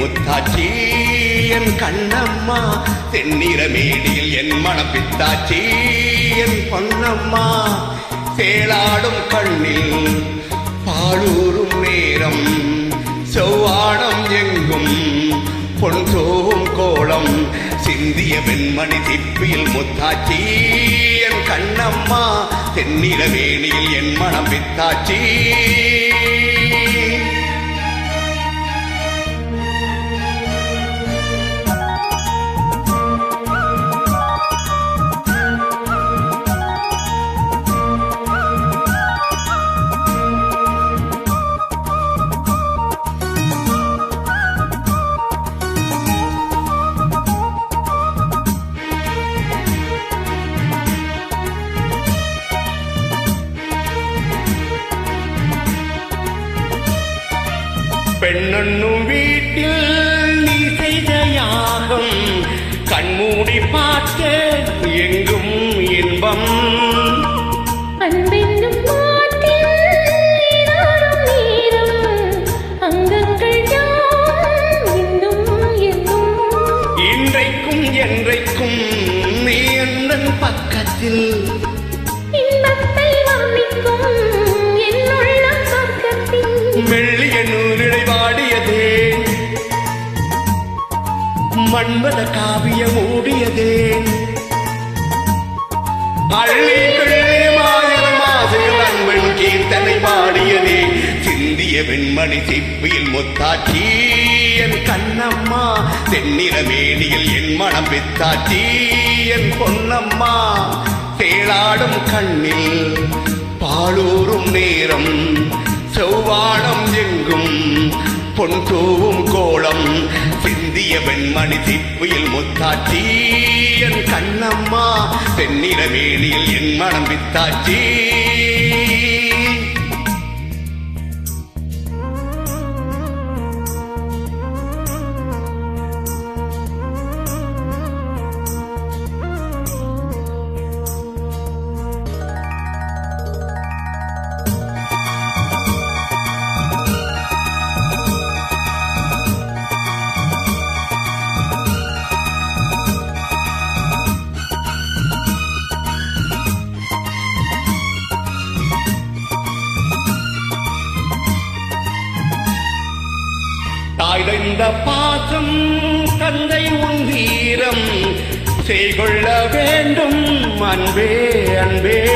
முத்தாச்சி. என் கண்ணம்மா தென்னிற மேடியில் என் மணப்பித்தாச்சி என் பொன்னம்மா சேலாடும் கண்ணில் பாலூரும் நேரம். செவ்வாடம் எங்கும் பொன் சோவும் கோலம். சிந்திய வெண்மணி திப்பியில் முத்தாச்சி. என் கண்ணம்மா தென்னிற வேணியில் என் மனம் பித்தாச்சி பெண்ணொன்னும் வீட்டில் நீ செய்த யாகம் கண்மூடி பார்க்க எங்கும் இன்பம். இன்றைக்கும் என்றைக்கும் நீ பக்கத்தில். என் மெல்லிய நூலிடை பாடியதே மன்மத காவிய மூடியதே. அள்ளி கிள்ளி மாயிரம் அன்பன் கீர்த்தனை பாடியதே. சிந்திய வெண்மணி சிப்பியில் முத்தாச்சி. என் கண்ணம்மா தென்னிற மேனியில் என் மனம் பித்தாச்சி என் பொன்னம்மா தேளாடும் கண்ணில் பாலூரும் நேரம். செவ்வானம் எங்கும் பொன் தூவும் கோலம் சிந்திய வெண்மணி திப்புயில் முத்தாச்சி. என் கண்ணம்மா தென்னிற வேணியில் என் மனம் வித்தாச்சி. தாய்ந்த பாசம் தந்தை உன் வீரம். செய்கொள்ள வேண்டும் அன்பே அன்பே.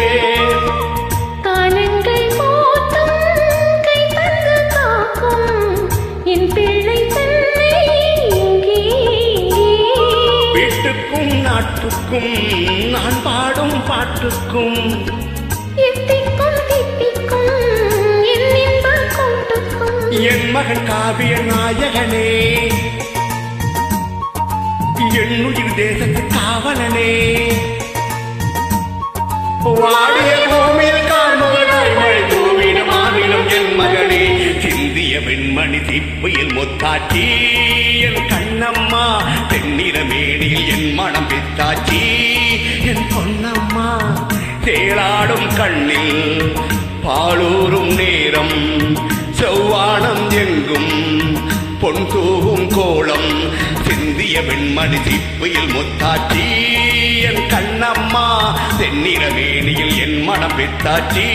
நாட்டுக்கும் நான் பாடும் பாட்டுக்கும். மகன் காவிய நாயகனே. என்னுயிர் தேசத்து காவலனே. வாடிய பூமியில் காண்பவனாய் மழை தூவின மாநிலம் என் மகனே. சிந்திய வெண்மணி திப்பியில் முத்தாச்சி என் கண்ணம்மா. தென்னிற மேனியில் என் மனம் பித்தாச்சி என் பொன்னம்மா. தேளாடும் கண்ணில் பாலூரும் நேரம் செவ்வானம் எங்கும் பொன் தூவும் கோலம் சிந்திய வெண்மணி திப்பையில் முத்தாச்சி. என் கண்ணம்மா தென்னிற வேணியில் என் மனம் வித்தாச்சி.